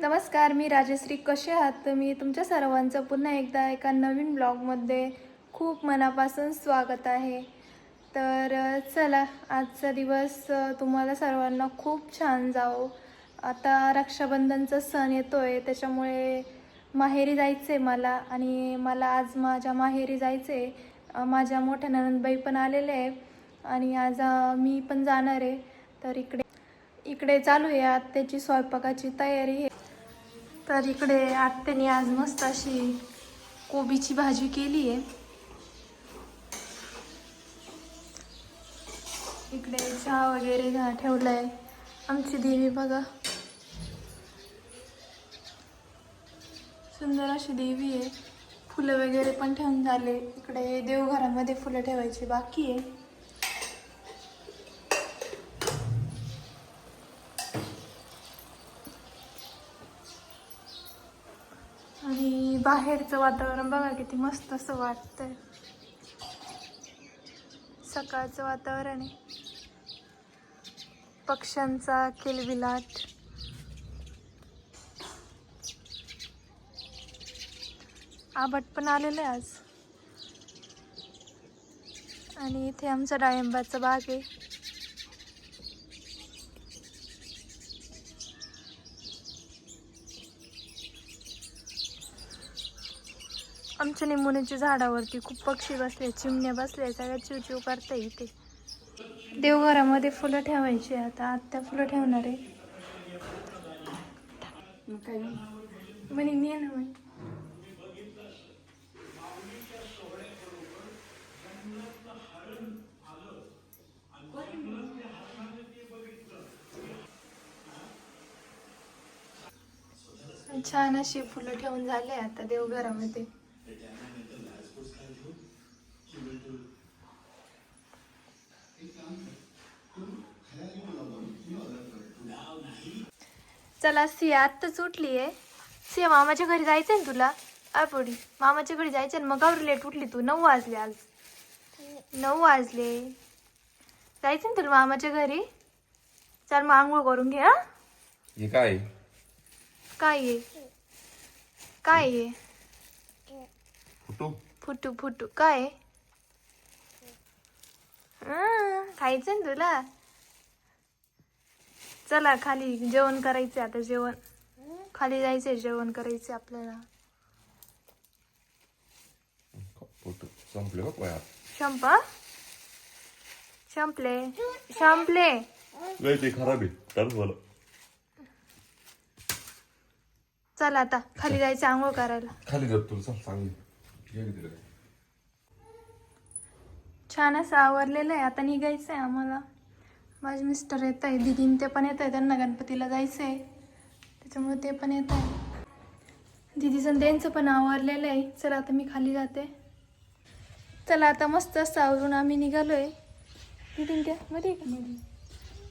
नमस्कार मी राजश्री. कसे आहात मी तुमच्या सर्वांचं पुन्हा एकदा एका नवीन ब्लॉगमध्ये खूप मनापासून स्वागत आहे. तर चला आजचा दिवस तुम्हाला सर्वांना खूप छान जावो. आता रक्षाबंधनचा सण येतो आहे त्याच्यामुळे माहेरी जायचं आहे मला. आणि मला आज माझ्या माहेरी जायचं आहे माझ्या मोठ्या ननंदबाई पण आलेले आहे आणि आज मी पण जाणार आहे. तर इकडे इकडे चालू आहे आत्याची स्वयंपाकाची तयारी आहे. तर इकडे आत्याने आज मस्त अशी कोबीची भाजी केली आहे. इकडे चहा वगैरे घा ठेवलाय आमची देवी बघा. सुंदर अशी देवी आहे. फुलं वगैरे पण ठेवून झाले. इकडे देवघरामध्ये फुलं ठेवायची बाकी आहे. आणि बाहेरचं वातावरण बघा किती मस्त असं वाटतंय. सकाळचं वातावरण आहे. पक्ष्यांचा किलबिलाट. आबट पण आलेलं आहे आज. आणि इथे आमचा डाळिंबाचा बाग आहे. आमच्या निमुनीच्या झाडावरती खूप पक्षी बसले चिमण्या बसले सगळ्या चिवचिव करता इथे देवघरामध्ये फुलं ठेवायची आता आत्या फुलं ठेवणार आहे. म्हणे ने ना म्हणे. छान अशी फुलं ठेवून झाले आता देवघरामध्ये. चला सिया आत्ताच उठली आहे सिया मामाच्या घरी जायचंय ना तुला आपोडी मामाच्या घरी जायचं मग गौरी लेट उठली तू नऊ वाजले आज नऊ वाजले. जायचं ना तुला मामाच्या घरी? चल मग आंघोळ करून घे हा? हे काय? काय आहे काय आहे फोटो. फुटू फुटू. काय? हं, खायचं ना तुला? चला खाली जेवण करायचं आता जेवण. खाली जायचंय जेवण करायचं आपल्याला. संपले बघ शंपा? संपले संपले लय ते खराब आहे. तर बोला. चला आता खाली जायचं आंघोळ करायला. खाली जात सांग. तिला छान असं आवरलेलं आहे. आता निघायचं आहे आम्हाला. माझे मिस्टर येत आहे दिदीन ते पण येत आहे त्यांना गणपतीला जायचं आहे त्याच्यामुळे ते पण येत आहे दिदीचं त्यांचं पण आवरलेलं आहे. चला आता मी खाली जाते. चला आता मस्त असं आवरून आम्ही निघालो आहे दिदीन त्या मध्ये आहे का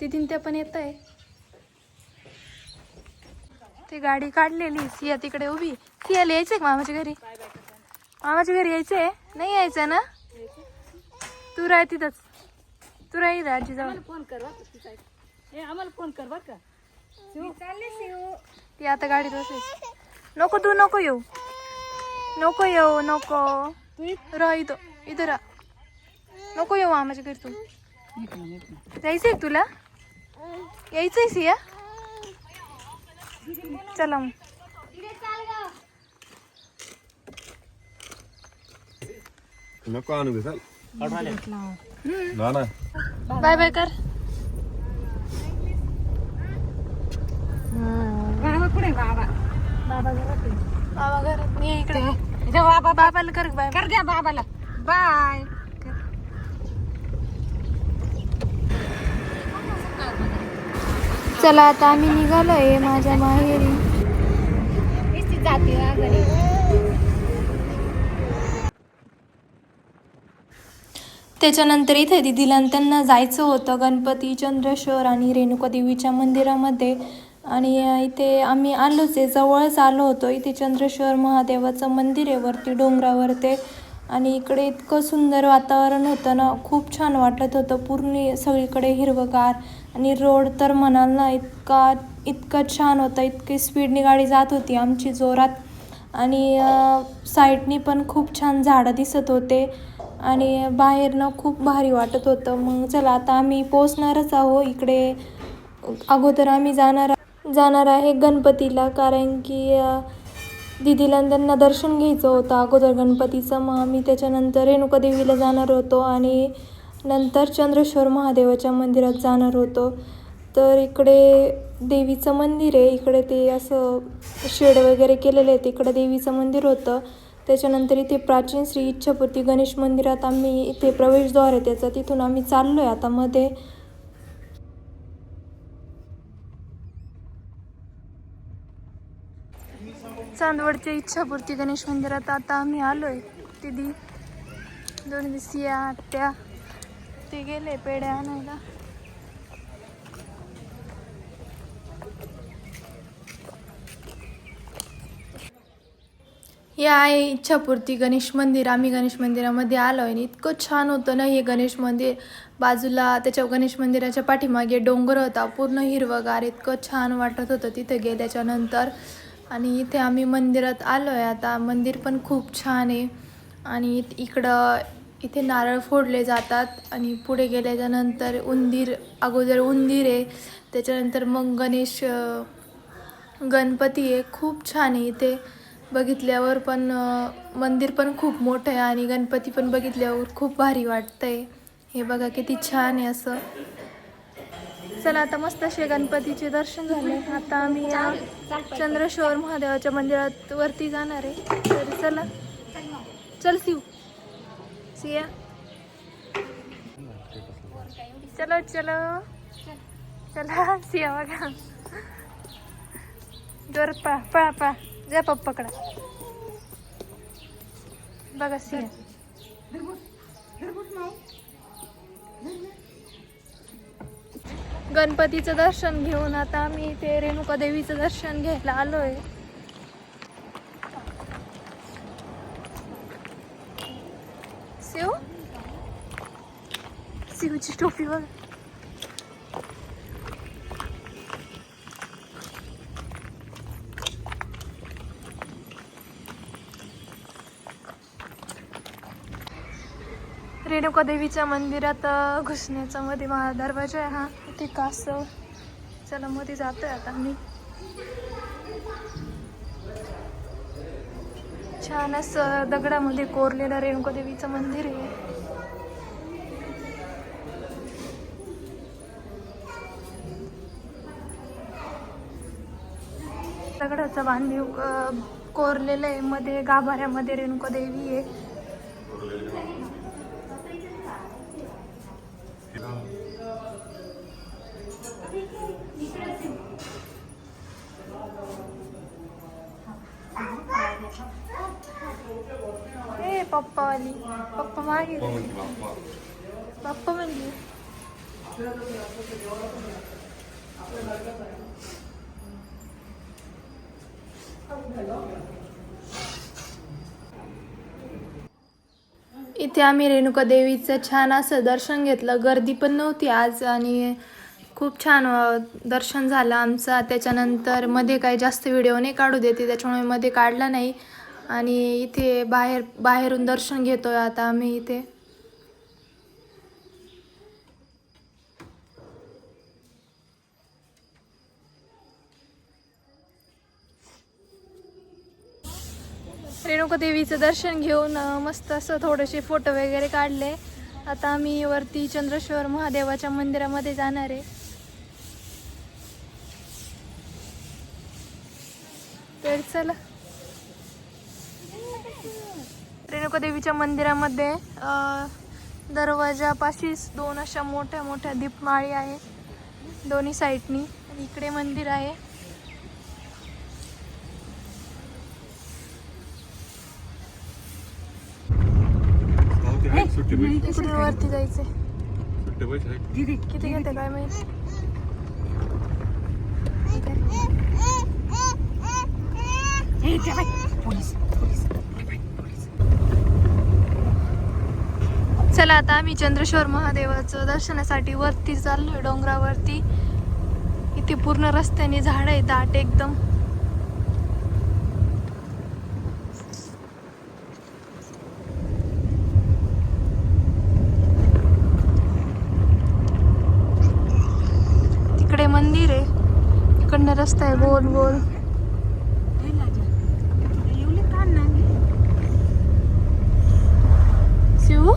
दिदीन त्या पण येत आहे ती गाडी काढलेली सिया तिकडे उभी सियाला यायचंय का मामाच्या घरी? मामाच्या घरी यायचंय? नाही यायचं ना? तू राह तिथंच. तू राही आजी जवळ फोन कर आम्हाला फोन कर बर का. ती आता गाडीत बसायची. नको तू नको येऊ. नको येऊ नको. तू राह इथं. इथं राह. नको येऊ मामाच्या घरी तू. जायचंय तुला? यायचंय सिया? चला मग. नको आणू दे चाल ना ना बाय बाय कर बाबा कुठे बाबा बाबा घरात आहे. बाबा घरात मी इकडे इथे बाबा बाबाला कर बाय कर द्या बाबाला बाय चला आता आम्ही निघालोय माझ्या माहेरी जाते त्याच्यानंतर इथे दिदीला त्यांना जायचं होतं गणपती चंद्रेश्वर आणि रेणुका देवीच्या मंदिरामध्ये. आणि इथे आम्ही आलोच आहे जवळच आलो होतो. इथे चंद्रेश्वर महादेवाचं मंदिर आहे वरती डोंगरावर ते आणि इकडे इतकं सुंदर वातावरण होतं ना खूप छान वाटत होतं. पूर्ण सगळीकडे हिरवगार आणि रोड तर म्हणाल ना इतका इतकं छान होतं. इतकी स्पीडनी गाडी जात होती आमची जोरात. आणि साईडनी पण खूप छान झाडं दिसत होते. आणि बाहेरनं खूप भारी वाटत होतं. मग चला आता आम्ही पोचणारच आहो इकडे अगोदर आम्ही जाणार जाणार आहे गणपतीला कारण की अ, दीदीला त्यांना दर्शन घ्यायचं होतं अगोदर गणपतीचं. मग आम्ही त्याच्यानंतर रेणुकादेवीला जाणार होतो आणि नंतर चंद्रेश्वर महादेवाच्या मंदिरात जाणार होतो. तर इकडे देवीचं मंदिर आहे. इकडे ते असं शेड वगैरे केलेलं आहे. तिकडे देवीचं मंदिर होतं. त्याच्यानंतर इथे प्राचीन श्री इच्छापूर्ती गणेश मंदिरात आम्ही इथे प्रवेशद्वार आहे त्याचा तिथून आम्ही चाललो आहे आता मध्ये. चांदवडच्या इच्छापूर्ती गणेश मंदिरात आता आम्ही आलो आहे दिदी दोन दिवस या त्या ते गेले पेड्या आणायला. हे आहे इच्छापूर्ती गणेश मंदिर. आम्ही गणेश मंदिरामध्ये आलो आहे आणि इतकं छान होतं ना हे गणेश मंदिर. बाजूला त्याच्या गणेश मंदिराच्या पाठीमागे डोंगर होता. पूर्ण हिरवगार इतकं छान वाटत होतं तिथे गेल्याच्यानंतर आणि इथे आम्ही मंदिरात आलो आहे आता मंदिर पण खूप छान आहे. आणि इकडं इथे नारळ फोडले जातात. आणि पुढे गेल्याच्यानंतर उंदीर अगोदर उंदीर आहे. त्याच्यानंतर मग गणेश गणपती आहे. खूप छान आहे इथे. बघितल्यावर पण मंदिर पण खूप मोठं आहे आणि गणपती पण बघितल्यावर खूप भारी वाटतंय. हे बघा किती छान आहे असं. चला आता मस्त असे गणपतीचे दर्शन झाले. आता आम्ही या चंद्रेश्वर महादेवाच्या मंदिरात वरती जाणार आहे. तर चला. चल शिव सिया चलो चलो. चला सिया बघा. जोरात पा पळा पा. जा पप्पाकडा. बघा सिया गणपतीचं दर्शन घेऊन आता आम्ही ते रेणुका देवीचं दर्शन घ्यायला आलोय. शिव? शिवची टोपी बघ. रेणुका देवीच्या मंदिरात घुसण्याचा मध्ये मा दरवाजा आहे हा. इथे कास चला मध्ये जातोय आता मी छान असं दगडामध्ये कोरलेलं रेणुका देवीचं मंदिर आहे. दगडाचं बांधीव कोरलेलं आहे. मध्ये गाभाऱ्यामध्ये रेणुका देवी आहे. ए पप्पा वाली. पप्पा मागे पप्पा म्हणली इथे आम्ही रेणुका देवीचं छान असं दर्शन घेतलं. गर्दी पण नव्हती आज आणि खूप छान दर्शन झालं आमचं. त्याच्यानंतरमध्ये काही जास्त व्हिडिओ नाही काढू देते. त्याच्यामुळे मध्ये काढला नाही. आणि इथे बाहेर बाहेरून दर्शन घेतोय आता आम्ही इथे. रेणुकादेवीचं दर्शन घेऊन मस्त असं थोडेसे फोटो वगैरे काढले. आता आम्ही वरती चंद्रेश्वर महादेवाच्या मंदिरामध्ये जाणार आहे. तर चला रेणुका देवीच्या मंदिरामध्ये दरवाजापाशीच दोन अशा मोठ्या मोठ्या दीपमाळी आहेत दोन्ही साईडनी. इकडे मंदिर आहे. वरती जायचंय. आहे दीदी किती घेते काय माहिती? हे चला आता आम्ही चंद्रेश्वर महादेवाचं दर्शनासाठी वरती चाललोय डोंगरावरती. इथे पूर्ण रस्त्याने झाड आहे दाट एकदम. तिकडे मंदिर आहे. तिकडनं रस्ता आहे गोल गोल शिव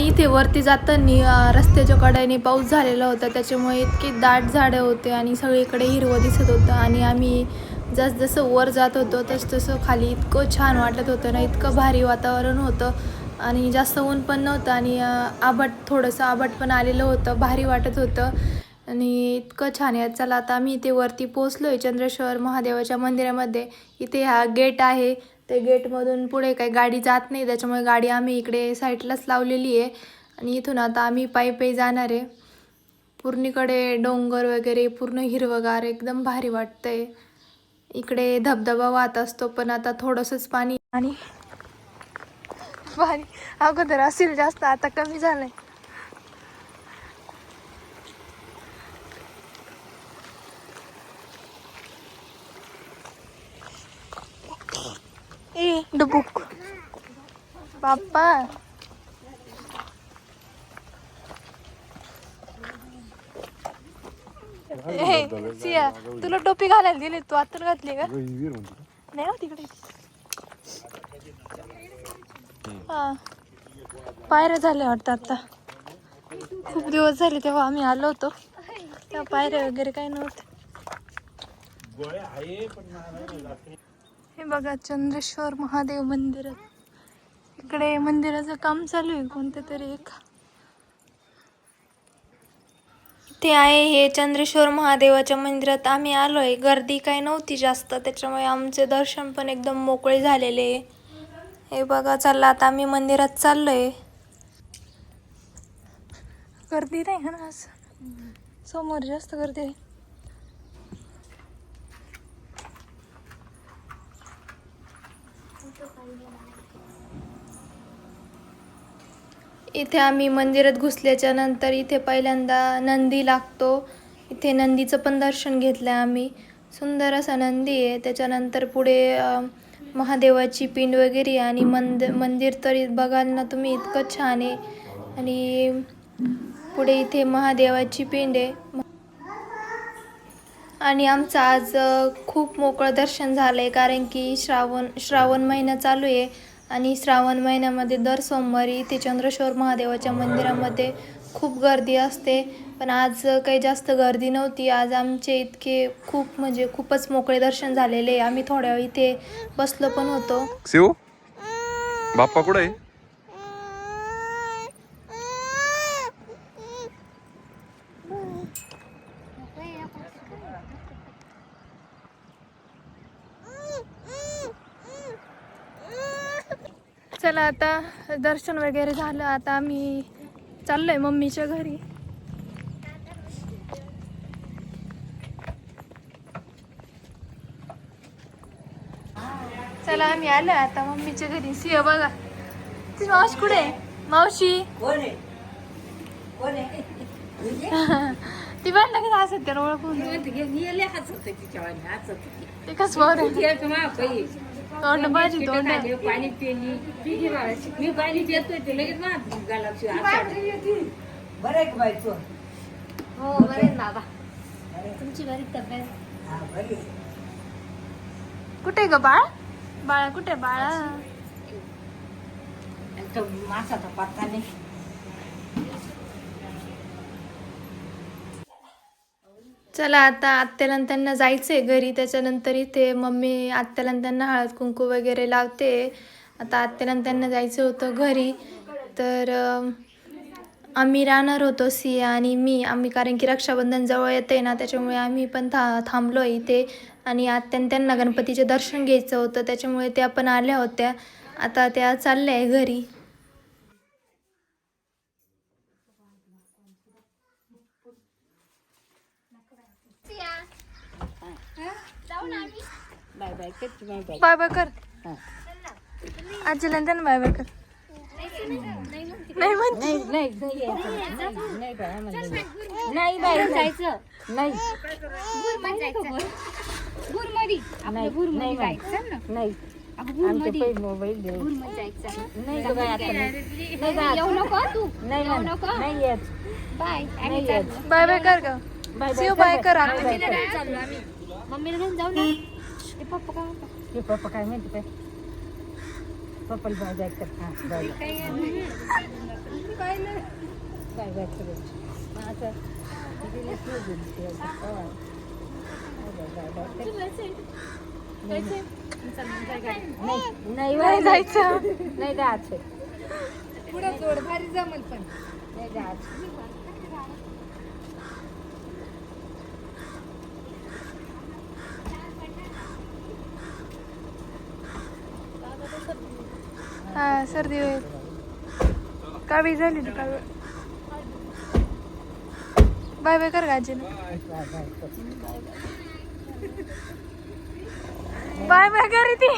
आणि इथे वरती जाताना रस्त्याच्या कड्याने पाऊस झालेला होता. त्याच्यामुळे इतकी दाट झाडं होते आणि सगळीकडे हिरवं दिसत होतं आणि आम्ही जसजसं वर जात होतो तसतसं खाली इतकं छान वाटत होतं ना इतकं भारी वातावरण होतं. आणि जास्त ऊन पण नव्हतं आणि आबट थोडंसं आबट पण आलेलं होतं भारी वाटत होतं. आणि इतकं छान आहे. चला आता आम्ही इथे वरती पोचलो आहे चंद्रेश्वर महादेवाच्या मंदिरामध्ये. इथे हा गेट आहे. ते गेटमधून पुढे काही गाडी जात नाही त्याच्यामुळे गाडी आम्ही इकडे साईडलाच लावलेली आहे. आणि इथून आता आम्ही पायी पायी जाणार आहे. पूर्णीकडे डोंगर वगैरे पूर्ण हिरवगार एकदम भारी वाटतंय. इकडे धबधबा वाहत असतो पण आता थोडंसंच पाणी आणि पाणी. अगोदर असेल जास्त आता कमी झालंय. ए डुबुक बाप्पा ए सिया तुला टोपी घालायला दिली तू आता घातली का? नाही हो तिकडे. हा. पायऱ्या झाल्या वाटतं आता. खूप दिवस झाले तेव्हा आम्ही आलो होतो. तेव्हा पायऱ्या वगैरे काही नव्हते हे बघा चंद्रेश्वर महादेव मंदिरात इकडे मंदिराचं काम चालू आहे कोणतं तरी एक. ते आहे हे चंद्रेश्वर महादेवाच्या मंदिरात आम्ही आलो आहे गर्दी काही नव्हती जास्त त्याच्यामुळे आमचे दर्शन पण एकदम मोकळे झालेले हे बघा चाललं आता आम्ही मंदिरात चाललो आहे गर्दी नाही ना आज? समोर जास्त गर्दी आहे. इथे आम्ही मंदिरात घुसल्याच्या नंतर इथे पहिल्यांदा नंदी लागतो. इथे नंदीचं पण दर्शन घेतलं आम्ही. सुंदर असा नंदी आहे. त्याच्यानंतर पुढे महादेवाची पिंड वगैरे आहे आणि मंद मंदिर तर बघाल ना तुम्ही इतकं छान आहे. आणि पुढे इथे महादेवाची पिंड आहे. आणि आमचं आज खूप मोकळं दर्शन झालं आहे कारण की श्रावण श्रावण महिना चालू आहे. आणि श्रावण महिन्यामध्ये दर सोमवारी इथे चंद्रशोर महादेवाच्या मंदिरामध्ये खूप गर्दी असते. पण आज काही जास्त गर्दी नव्हती. आज आमचे इतके खूप म्हणजे खूपच मोकळे दर्शन झालेले. आम्ही थोड्या वेळ इथे बसलो पण होतो. शिव? बाप्पा कुठे आता दर्शन वगैरे झालं आता आम्ही चाललोय मम्मीच्या घरी. चला आम्ही आलो आता मम्मीच्या घरी. सिया बघा. ती मावशी कुठे आहे? मावशी? ती पण लगेच हसत त्याला ओळखून ते कस बरं तोंड भाजी तोंड. पाणी पिली पिली बाळाची. मी पाणी पितोय ते लगेच गालाची आषाढ. बरं आहे का बाई तू? हो बरे बाबा. तुमची बरी तब्येत. हा बरी कुठे ग बाळ? बाळा कुठे बाळा? तो मासाचा पत्ता नाही. चला आता आत्याला त्यांना जायचं आहे घरी. त्याच्यानंतर इथे मम्मी आत्याला त्यांना हळद कुंकू वगैरे लावते. आता आत्याला त्यांना जायचं होतं घरी. तर आम्ही राहणार होतो सिया आणि मी. आम्ही कारण की रक्षाबंधन जवळ येते ना त्याच्यामुळे आम्ही पण था थांबलो इथे. आणि आत्याने त्यांना गणपतीचे दर्शन घ्यायचं होतं. त्याच्यामुळे त्या पण आल्या होत्या. आता त्या चालल्या आहे घरी. बाय बाय करते बाय बाय. बाय बाय कर. हा. आजीला त्यांना बाय बाय कर. नाही म्हणते. नाही नाही नाही यायचं. नाही नाही बाई, आम्हाला नाही. नाही बाई जायचं. नाही. नाही. नाही बाई. नाही आमचे पै मोबाईल दे. नाही गं बाई, आता नाही. नाही गं, आता. नाही. म्हणा. नाही येत. नाही येत. बाय बाय कर ग. बाय शिव बाय कर बाय आता बाय कर. हे पप्पा काय म्हणते काय पप्पाला बाय बाय कर हा बाय बाय बाय बाय कर मग आता दिली सोडून ते आता काय? बाय बाय बाय कर. नाही नाही नाही जायचं नाही जायचं पुढे जोड भारी जमल पण नाही जायचं हा सर्दी होईल. कावी झाली ना कावी? बाय बाय कर गाजीने. बाय बाय कर ती